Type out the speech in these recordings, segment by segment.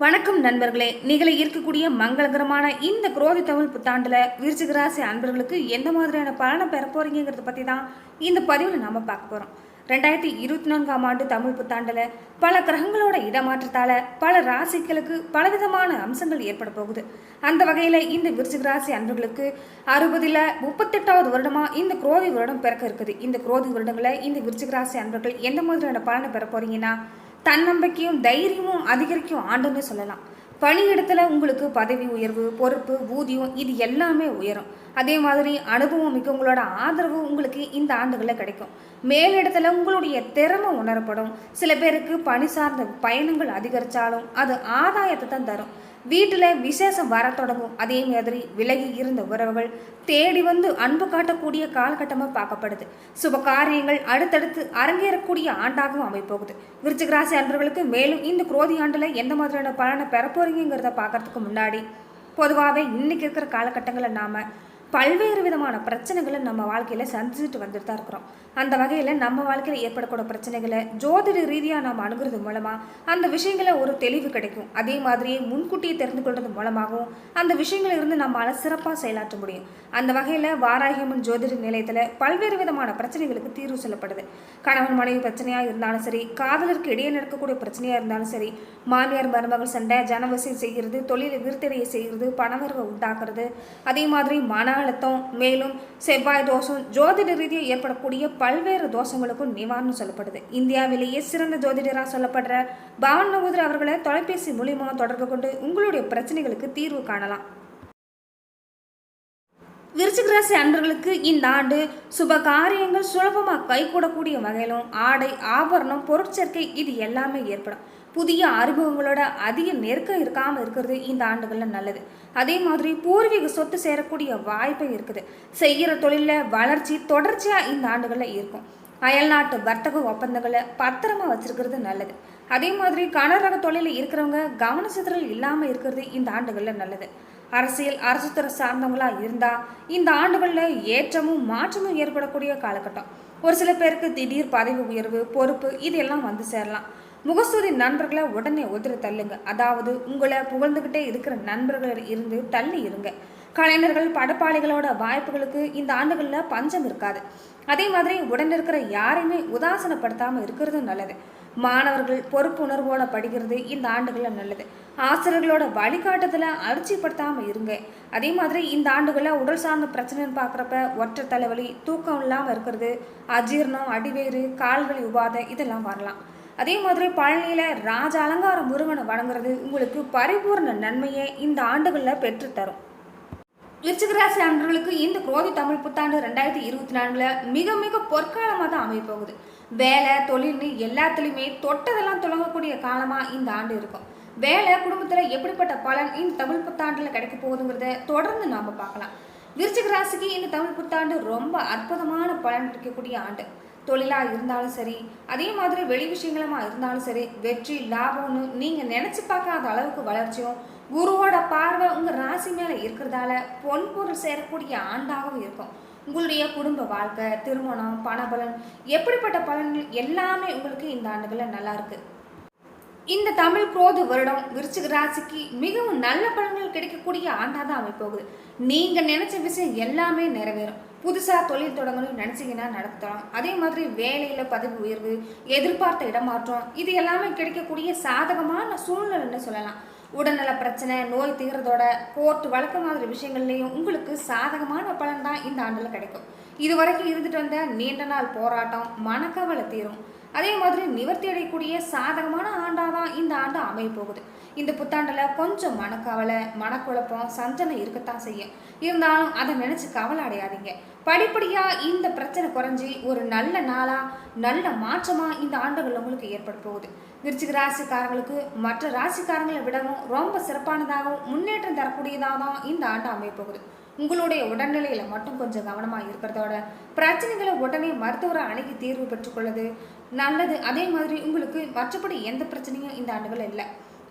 வணக்கம் நண்பர்களே. நிகழ இருக்கக்கூடிய மங்களகரமான இந்த குரோதி தமிழ் புத்தாண்டில் விருச்சிக ராசி அன்பர்களுக்கு எந்த மாதிரியான பலனை பெற போகிறீங்கிறத பற்றி தான் இந்த பதிவில் நம்ம பார்க்க போகிறோம் ரெண்டாயிரத்தி இருபத்தி நான்காம் ஆண்டு தமிழ் புத்தாண்டில் பல கிரகங்களோட இடமாற்றத்தால் பல ராசிகளுக்கு பலவிதமான அம்சங்கள் ஏற்பட போகுது. அந்த வகையில் இந்த விருச்சிக ராசி அன்பர்களுக்கு அறுபதில் முப்பத்தெட்டாவது வருடமாக இந்த குரோதி வருடம் பிறக்க இருக்குது. இந்த குரோதி வருடங்களை இந்த விருச்சிக ராசி அன்பர்கள் எந்த மாதிரியான பலனை பெற போகிறீங்கன்னா தன்னம்பிக்கையும் தைரியமும் அதிகரிக்கும் ஆண்டுன்னு சொல்லலாம். பணியிடத்தில் உங்களுக்கு பதவி உயர்வு பொறுப்பு ஊதியம் இது எல்லாமே உயரும். அதே மாதிரி அனுபவம் மிக்க உங்களோட ஆதரவு உங்களுக்கு இந்த ஆண்டுகளில் கிடைக்கும். மேலிடத்தில் உங்களுடைய திறமை உணரப்படும். சில பேருக்கு பணி சார்ந்த பயணங்கள் அதிகரித்தாலும் அது ஆதாயத்தை தான் தரும். வீட்டில் விசேஷம் வர தொடங்கும். அதே மாதிரி விலகி இருந்த உறவுகள் தேடி வந்து அன்பு காட்டக்கூடிய காலகட்டமாக பார்க்கப்படுது. சுப காரியங்கள் அடுத்தடுத்து அரங்கேறக்கூடிய ஆண்டாகவும் அமைப்போகுது. விருச்சிகராசி அன்பர்களுக்கு மேலும் இந்த குரோதி ஆண்டில் எந்த மாதிரியான பலனை பெற போறீங்கிறத பார்க்கறதுக்கு முன்னாடி பொதுவாகவே இன்னைக்கு இருக்கிற காலகட்டங்களில் நாம் பல்வேறு விதமான பிரச்சனைகளை நம்ம வாழ்க்கையில் சந்திச்சுட்டு வந்துட்டு தான் இருக்கிறோம். அந்த வகையில் நம்ம வாழ்க்கையில் ஏற்படக்கூடிய பிரச்சனைகளை ஜோதிட ரீதியாக நாம் அணுகிறது மூலமாக அந்த விஷயங்களை ஒரு தெளிவு கிடைக்கும். அதே மாதிரியே முன்கூட்டியே தெரிந்து கொள்வது மூலமாகவும் அந்த விஷயங்களில் இருந்து நம்மளால் சிறப்பாக செயலாற்ற முடியும். அந்த வகையில் வாராகியம்மன் ஜோதிட நிலையத்தில் பல்வேறு விதமான பிரச்சனைகளுக்கு தீர்வு சொல்லப்படுது. கணவன் மனைவி பிரச்சனையாக இருந்தாலும் சரி காதலருக்கு இடையே நடக்கக்கூடிய பிரச்சனையாக இருந்தாலும் சரி மாமியார் மருமகள் சண்டை ஜனவசி செய்கிறது தொழிலை விருத்தடையை செய்கிறது பணவரவை உண்டாக்குறது அதே மாதிரி மன அழுத்தம் மேலும் செவ்வாய் தோஷம் ஜோதிட ரீதியாக ஏற்படக்கூடிய பல்வேறு தோஷங்களுக்கும் நிவாரணம் சொல்லப்படுது. இந்தியாவிலேயே சிறந்த ஜோதிடராக சொல்லப்படுற பவன் நவூதர் அவர்களை தொலைபேசி மூலியமாக தொடர்பு கொண்டு உங்களுடைய பிரச்சனைகளுக்கு தீர்வு காணலாம். விருச்சிக ராசி அன்பர்களுக்கு இந்த ஆண்டு சுப காரியங்கள் சுலபமாக கைகூடக்கூடிய வகையிலும் ஆடை ஆபரணம் பொருட்சேர்க்கை இது எல்லாமே ஏற்படும். புதிய அறிமுகங்களோட அதிக நெருக்கம் இருக்காமல் இருக்கிறது இந்த ஆண்டுகளில் நல்லது. அதே மாதிரி பூர்வீக சொத்து சேரக்கூடிய வாய்ப்பு இருக்குது. செய்கிற தொழிலில் வளர்ச்சி தொடர்ச்சியாக இந்த ஆண்டுகளில் இருக்கும். அயல்நாட்டு வர்த்தக ஒப்பந்தங்களை பத்திரமா வச்சிருக்கிறது நல்லது. அதே மாதிரி கனரக தொழிலில் இருக்கிறவங்க கவன சிதறல் இல்லாமல் இருக்கிறது இந்த ஆண்டுகளில் நல்லது. அரசியல் அரசு துறை சார்ந்தவங்களா இருந்தா இந்த ஆண்டுகளில் ஏற்றமும் மாற்றமும் ஏற்படக்கூடிய காலகட்டம். ஒரு சில பேருக்கு திடீர் பதவி உயர்வு பொறுப்பு இதெல்லாம் வந்து சேரலாம். முகசூதி நண்பர்களை உடனே உதிர தள்ளுங்க. அதாவது உங்களை புகழ்ந்துக்கிட்டே இருக்கிற நண்பர்கள் இருந்து தள்ளி இருங்க. கலைஞர்கள் படப்பாளிகளோட வாய்ப்புகளுக்கு இந்த ஆண்டுகளில் பஞ்சம் இருக்காது. அதே மாதிரி உடன் இருக்கிற யாரையுமே உதாசனப்படுத்தாமல் இருக்கிறது நல்லது. மாணவர்கள் பொறுப்புணர்வோட படிக்கிறது இந்த ஆண்டுகளில் நல்லது. ஆசிரியர்களோட வழிகாட்டுதல அலட்சியப்படுத்தாமல் இருங்க. அதே மாதிரி இந்த ஆண்டுகளில் உடல் சார்ந்த பிரச்சனைன்னு பார்க்குறப்ப ஒற்றை தலைவலி தூக்கம் இல்லாமல் இருக்கிறது அஜீர்ணம் அடிவேறு கால்வலி உபாதை இதெல்லாம் வரலாம். அதே மாதிரி பழனியில் ராஜ அலங்கார முருகனை வணங்குறது உங்களுக்கு பரிபூர்ண நன்மையை இந்த ஆண்டுகளில் பெற்றுத்தரும் விருச்சிகராசி அன்பர்களுக்கு இந்த குரோதி தமிழ் புத்தாண்டு ரெண்டாயிரத்தி இருபத்தி நான்குல மிக மிக பொற்காலமாக தான் அமைய போகுது. வேலை தொழில்னு எல்லாத்துலேயுமே தொட்டதெல்லாம் தொடங்கக்கூடிய காலமாக இந்த ஆண்டு இருக்கும். வேலை குடும்பத்தில் எப்படிப்பட்ட பலன் இந்த தமிழ் புத்தாண்டில் கிடைக்க போகுதுங்கிறத தொடர்ந்து நாம் பார்க்கலாம். விருச்சிக ராசிக்கு இந்த தமிழ் புத்தாண்டு ரொம்ப அற்புதமான பலன் கிடைக்கக்கூடிய ஆண்டு. தொழிலாக இருந்தாலும் சரி அதே மாதிரி வெளி விஷயங்களமாக இருந்தாலும் சரி வெற்றி லாபம்னு நீங்கள் நினச்சி பார்க்காத அளவுக்கு வளர்ச்சியும் குருவோட பார்வை உங்கள் ராசி மேலே இருக்கிறதால பொன் பொருள் சேரக்கூடிய ஆண்டாகவும் இருக்கும். உங்களுடைய குடும்ப வாழ்க்கை திருமணம் பணபலன் எப்படிப்பட்ட பலன்கள் எல்லாமே உங்களுக்கு இந்த ஆண்டுகளில் நல்லாயிருக்கு இந்த தமிழ் குரோத வருடம் விருச்சிக ராசிக்கு மிகவும் நல்ல பலன்கள் கிடைக்கக்கூடிய ஆண்டாக தான் அமைப்போகுது நீங்கள் நினச்ச விஷயம் எல்லாமே நிறைவேறும். புதுசாக தொழில் தொடங்கணும்னு நினச்சிங்கன்னா நடத்தலாம் அதே மாதிரி வேலையில் பதவி உயர்வு எதிர்பார்த்த இடமாற்றம் இது எல்லாமே கிடைக்கக்கூடிய சாதகமான சூழ்நிலைன்னு சொல்லலாம். உடல்நல பிரச்சனை நோய் தீர்றதோட கோர்ட் வழக்கு மாதிரி விஷயங்கள்லையும் உங்களுக்கு சாதகமான பலன் தான் இந்த ஆண்டில் கிடைக்கும். இது வரைக்கும் இருந்துட்டு வந்த நீண்ட நாள் போராட்டம் மனக்கவலை தீரும். அதே மாதிரி நிவர்த்தி அடையக்கூடிய சாதகமான ஆண்டாக தான் இந்த ஆண்டு அமைய போகுது. இந்த புத்தாண்டில் கொஞ்சம் மனக்கவலை மனக்குழப்பம் சஞ்சனை இருக்கத்தான் செய்யும். இருந்தாலும் அதை நினச்சி கவலை அடையாதீங்க. படிப்படியாக இந்த பிரச்சனை குறைஞ்சி ஒரு நல்ல நாளாக நல்ல மாற்றமாக இந்த ஆண்டுகள் உங்களுக்கு ஏற்பட போகுது. விருச்சிக ராசிக்காரங்களுக்கு மற்ற ராசிக்காரங்களை விடவும் ரொம்ப சிறப்பானதாகவும் முன்னேற்றம் தரக்கூடியதாக தான் இந்த ஆண்டு அமைய போகுது. உங்களுடைய உடல்நிலையில் மட்டும் கொஞ்சம் கவனமாக இருக்கிறதோட பிரச்சனைகளை உடனே மருத்துவரை அணுகி தீர்வு பெற்றுக்கொள்வது நல்லது. அதே மாதிரி உங்களுக்கு மற்றபடி எந்த பிரச்சனையும் இந்த ஆண்டுகள் இல்லை.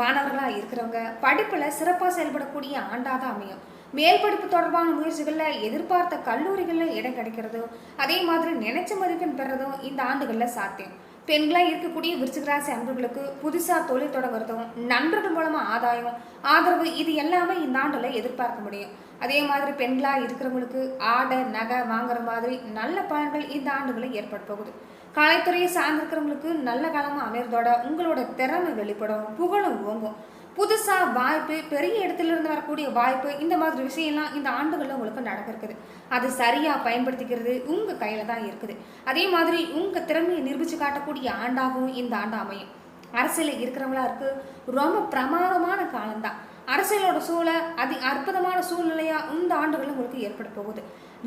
மாணவர்களாக இருக்கிறவங்க படிப்பில் சிறப்பாக செயல்படக்கூடிய ஆண்டாக தான் அமையும். மேல் படிப்பு தொடர்பான முயற்சிகளில் எதிர்பார்த்த கல்லூரிகளில் இடம் கிடைக்கிறதும் அதே மாதிரி நினைச்ச மதிப்பெண் பெறதும் இந்த ஆண்டுகளில் சாத்தியம். பெண்களாக இருக்கக்கூடிய விருச்சிகராசி அன்பர்களுக்கு புதுசாக தொழில் தொடங்குறதும் நண்பர்கள் மூலமாக ஆதாயம் ஆதரவு இது எல்லாமே இந்த ஆண்டில் எதிர்பார்க்க முடியும். அதே மாதிரி பெண்களாக இருக்கிறவங்களுக்கு ஆடை நகை வாங்குற மாதிரி நல்ல பலன்கள் இந்த ஆண்டுகளில் ஏற்பட போகுது. கலைத்துறையை சார்ந்திருக்கிறவங்களுக்கு நல்ல காலமாக அமையறதோட உங்களோட திறமை வெளிப்படும் புகழும் ஓங்கும். புதுசாக வாய்ப்பு பெரிய இடத்துல இருந்து வரக்கூடிய வாய்ப்பு இந்த மாதிரி விஷயம்லாம் இந்த ஆண்டுகளில் உங்களுக்கு நடக்க இருக்குது அது சரியாக பயன்படுத்திக்கிறது உங்கள் கையில் தான் இருக்குது. அதே மாதிரி உங்கள் திறமையை நிரூபித்து காட்டக்கூடிய ஆண்டாகவும் இந்த ஆண்டு அமையும். அரசியலில் இருக்கிறவங்களா இருக்குது ரொம்ப பிரமாதமான காலம்தான். அரசியலோட சூழலை அதி அற்புதமான சூழ்நிலையாக இந்த ஆண்டுகளும் உங்களுக்கு ஏற்பட போகுது.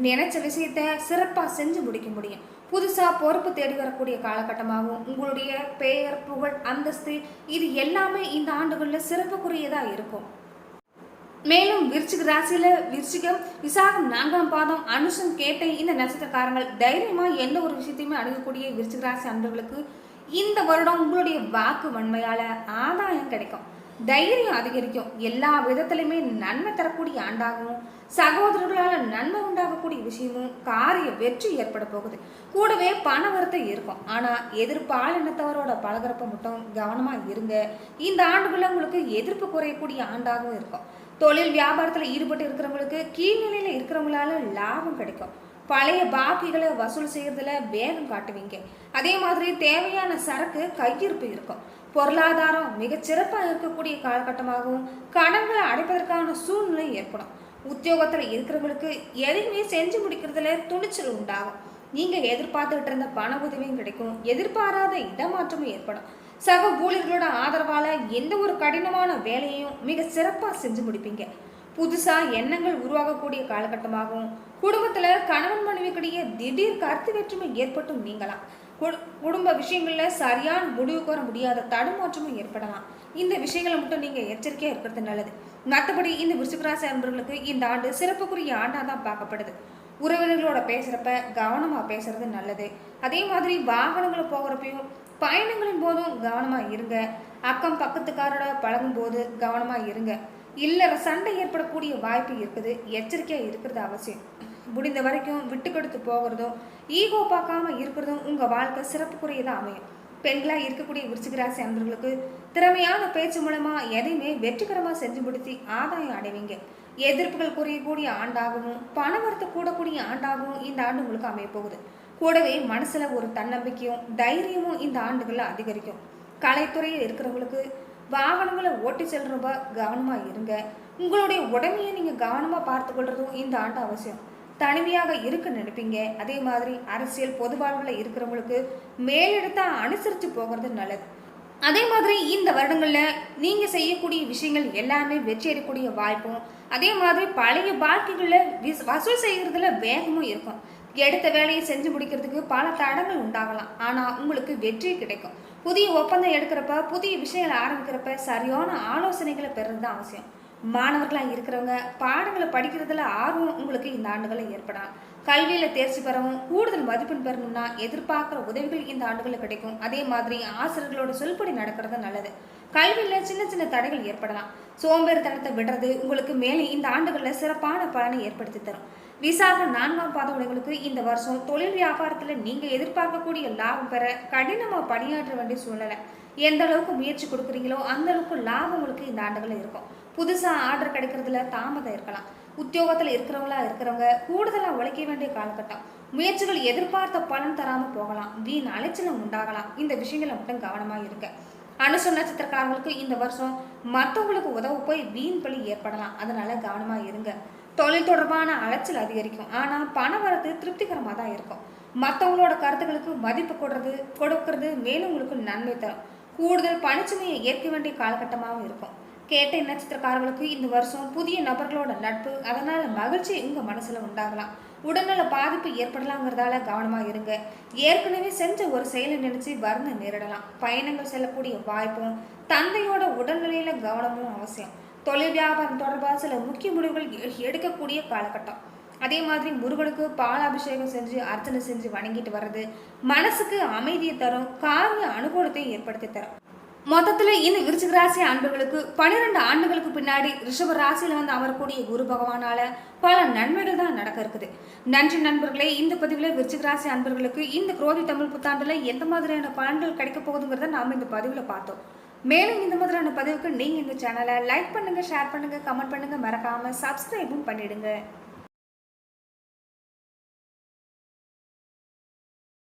நினைச்ச விஷயத்த சிறப்பாக செஞ்சு முடிக்க முடியும். புதுசாக பொறுப்பு தேடி வரக்கூடிய காலகட்டமாகவும் உங்களுடைய பெயர் புகழ் அந்தஸ்து இது எல்லாமே இந்த ஆண்டுகளில் சிறப்புக்குரியதாக இருக்கும். மேலும் விருச்சிக ராசியில விருச்சிகம் விசாகம் நான்காம் பாதம் அனுஷம் கேட்டை இந்த நட்சத்திரக்காரங்கள் தைரியமா எந்த ஒரு விஷயத்தையுமே அணுகக்கூடிய விருச்சிக ராசி அன்பர்களுக்கு இந்த வருடம் உங்களுடைய வாக்கு வன்மையால ஆதாயம் கிடைக்கும். தைரியம் அதிகரிக்கும். எல்லா விதத்திலுமே நன்மை தரக்கூடிய ஆண்டாகவும் சகோதரர்களால் நன்மை உண்டாகக்கூடிய விஷயமும் காரிய வெற்றி ஏற்பட போகுது. கூடவே பண வருத்தம் இருக்கும். ஆனால் எதிர்ப்பாலினத்தவரோட பலகரப்பை மட்டும் கவனமாக இருங்க. இந்த ஆண்டுகளில் உங்களுக்கு எதிர்ப்பு குறையக்கூடிய ஆண்டாகவும் இருக்கும். தொழில் வியாபாரத்தில் ஈடுபட்டு இருக்கிறவங்களுக்கு கீழ்நிலையில் இருக்கிறவங்களால லாபம் கிடைக்கும். பழைய பாக்கிகளை வசூல் செய்கிறதுல வேகம் காட்டுவீங்க. அதே மாதிரி தேவையான சரக்கு கையிருப்பு இருக்கும். பொருளாதாரம் மிகச்சிறப்பாக இருக்கக்கூடிய காலகட்டமாகவும் கடன்களை அடைப்பதற்கான சூழ்நிலை ஏற்படும். உத்தியோகத்தில் இருக்கிறவங்களுக்கு எதையுமே செஞ்சு முடிக்கிறதுல துணிச்சல் உண்டாகும். நீங்கள் எதிர்பார்த்துக்கிட்டு இருந்த பண உதவியும் கிடைக்கும். எதிர்பாராத இடமாற்றமும் ஏற்படும். சக ஊழியர்களோட ஆதரவால் எந்த ஒரு கடினமான வேலையையும் மிக சிறப்பாக செஞ்சு முடிப்பீங்க. புதுசாக எண்ணங்கள் உருவாகக்கூடிய காலகட்டமாகவும் குடும்பத்தில் கணவன் மனைவிக்கிடையே திடீர் கருத்து வேற்றுமை ஏற்பட்டும் நீங்களாம் குடும்ப விஷயங்களில் சரியான முடிவுக்கு வர முடியாத தடுமாற்றமும் ஏற்படலாம். இந்த விஷயங்களை மட்டும் நீங்கள் எச்சரிக்கையாக இருக்கிறது நல்லது. மற்றபடி இந்த விருச்சிகராசி அன்பர்களுக்கு இந்த ஆண்டு சிறப்புக்குரிய ஆண்டாக தான் பார்க்கப்படுது. உறவினர்களோட பேசுகிறப்ப கவனமாக பேசுறது நல்லது. அதே மாதிரி வாகனங்களை போகிறப்பையும் பயணங்களின் போதும் கவனமாக இருங்க. அக்கம் பக்கத்துக்காரோட பழகும்போது கவனமாக இருங்க. இல்லற சண்டை ஏற்படக்கூடிய வாய்ப்பு இருக்குது. எச்சரிக்கையாக இருக்கிறது அவசியம். முடிந்த வரைக்கும் விட்டு கொடுத்து போகிறதும் ஈகோ பார்க்காம இருக்கிறதும் உங்கள் வாழ்க்கை சிறப்புக்குரியதாக அமையும். பெண்களாக இருக்கக்கூடிய விருச்சிகராசி அன்பர்களுக்கு திறமையான பேச்சு மூலமாக எதையுமே வெற்றிகரமாக செஞ்சு முடித்து ஆதாயம் அடைவீங்க. எதிர்ப்புகள் குறையக்கூடிய ஆண்டாகவும் பணவரத்து கூடக்கூடிய ஆண்டாகவும் இந்த ஆண்டு உங்களுக்கு அமையப்போகுது கூடவே மனசில் ஒரு தன்னம்பிக்கையும் தைரியமும் இந்த ஆண்டுகளில் அதிகரிக்கும். கலைத்துறையில் இருக்கிறவங்களுக்கு வாகனங்களை ஓட்டி செல்றப்ப கவனமாக இருங்க. உங்களுடைய உடமையை நீங்கள் கவனமாக பார்த்துக்கொள்றதும் இந்த ஆண்டு அவசியம். தனிமையாக இருக்க நினைப்பீங்க. அதே மாதிரி அரசியல் பொது வாழ்வில் இருக்கிறவங்களுக்கு மேலெடுத்தா அனுசரித்து போகிறது நல்லது. அதே மாதிரி இந்த வருடங்களில் நீங்கள் செய்யக்கூடிய விஷயங்கள் எல்லாமே வெற்றி வாய்ப்பும் அதே மாதிரி பழைய பாக்கிகளில் வசூல் செய்கிறதுல வேகமும் இருக்கும். எடுத்த வேலையை செஞ்சு முடிக்கிறதுக்கு பல தடங்கள் உண்டாகலாம். ஆனால் உங்களுக்கு வெற்றி கிடைக்கும். புதிய ஒப்பந்தம் எடுக்கிறப்ப புதிய விஷயங்களை ஆரம்பிக்கிறப்ப சரியான ஆலோசனைகளை பெறுறது தான் அவசியம். மாணவர்களாக இருக்கிறவங்க பாடங்களை படிக்கிறதுல ஆர்வம் உங்களுக்கு இந்த ஆண்டுகளில் ஏற்படலாம். கல்வியில் தேர்ச்சி பெறவும் கூடுதல் மதிப்பெண் பெறணும்னா எதிர்பார்க்குற உதவிகள் இந்த ஆண்டுகளில் கிடைக்கும். அதே மாதிரி ஆசிரியர்களோட சொல்படி நடக்கிறது நல்லது. கல்வியில் சின்ன சின்ன தடைகள் ஏற்படலாம். சோம்பேறித்தனத்தை விடுறது உங்களுக்கு மேலே இந்த ஆண்டுகளில் சிறப்பான பலனை ஏற்படுத்தி தரும். விசாக நான்காம் பாத உடைகளுக்கு இந்த வருஷம் தொழில் வியாபாரத்தில் நீங்கள் எதிர்பார்க்கக்கூடிய லாபம் பெற கடினமாக பணியாற்ற வேண்டிய சூழ்நிலை. எந்த அளவுக்கு முயற்சி கொடுக்குறீங்களோ அந்த அளவுக்கு லாபம் உங்களுக்கு இந்த ஆண்டுகளில் இருக்கும். புதுசாக ஆர்டர் கிடைக்கிறதுல தாமதம் இருக்கலாம். உத்தியோகத்தில் இருக்கிறவங்களா இருக்கிறவங்க கூடுதலாக உழைக்க வேண்டிய காலகட்டம். முயற்சிகள் எதிர்பார்த்த பலன் தராமல் போகலாம். வீண் அலைச்சலம் உண்டாகலாம். இந்த விஷயங்களை மட்டும் கவனமாக இருக்க அனுச நட்சத்திரக்காரங்களுக்கு இந்த வருஷம் மற்றவங்களுக்கு உதவ போய் வீண் பலி ஏற்படலாம். அதனால கவனமாக இருங்க. தொழில் தொடர்பான அலைச்சல் அதிகரிக்கும். ஆனால் பண வரத்து திருப்திகரமாக தான் இருக்கும். மற்றவங்களோட கருத்துக்களுக்கு மதிப்பு கொடுறது கொடுக்கறது மேலும் உங்களுக்கு நன்மை தரும். கூடுதல் பணிச்சுமையை ஏற்க வேண்டிய காலகட்டமாகவும் இருக்கும். கேட்ட நட்சத்திரக்காரர்களுக்கு இந்த வருஷம் புதிய நபர்களோட நட்பு அதனால் மகிழ்ச்சி உங்கள் மனசில் உண்டாகலாம். உடல்நல பாதிப்பு ஏற்படலாங்கிறதால கவனமாக இருங்க. ஏற்கனவே செஞ்ச ஒரு செயலை நினைச்சு வருந்த நேரிடலாம். பயணங்கள் செல்லக்கூடிய வாய்ப்பும் தந்தையோட உடல்நிலையில கவனமும் அவசியம். தொழில் வியாபாரம் தொடர்பாக சில முக்கிய முடிவுகள் எடுக்கக்கூடிய காலகட்டம். அதே மாதிரி முருகனுக்கு பால் அபிஷேகம் செஞ்சு அர்ச்சனை செஞ்சு வணங்கிட்டு வர்றது மனசுக்கு அமைதியை தரும் காரிய அனுகூலத்தை ஏற்படுத்தி தரும். மொத்தத்தில் இந்த விருச்சிக ராசி அன்பர்களுக்கு பன்னிரெண்டு ஆண்டுகளுக்கு பின்னாடி ரிஷப ராசியில் வந்து அமரக்கூடிய குரு பகவானால பல நன்மைகள் தான் நடக்க இருக்குது. நன்றி நண்பர்களே இந்த பதிவில் விருச்சிக ராசி அன்பர்களுக்கு இந்த குரோதி தமிழ் புத்தாண்டில் எந்த மாதிரியான பலன்கள் கிடைக்க போகுதுங்கிறத நாம் இந்த பதிவில் பார்த்தோம். மேலும் இந்த மாதிரியான பதிவுக்கு நீங்கள் இந்த சேனலை லைக் பண்ணுங்கள் ஷேர் பண்ணுங்கள் கமெண்ட் பண்ணுங்கள் மறக்காமல் சப்ஸ்கிரைபும் பண்ணிடுங்க.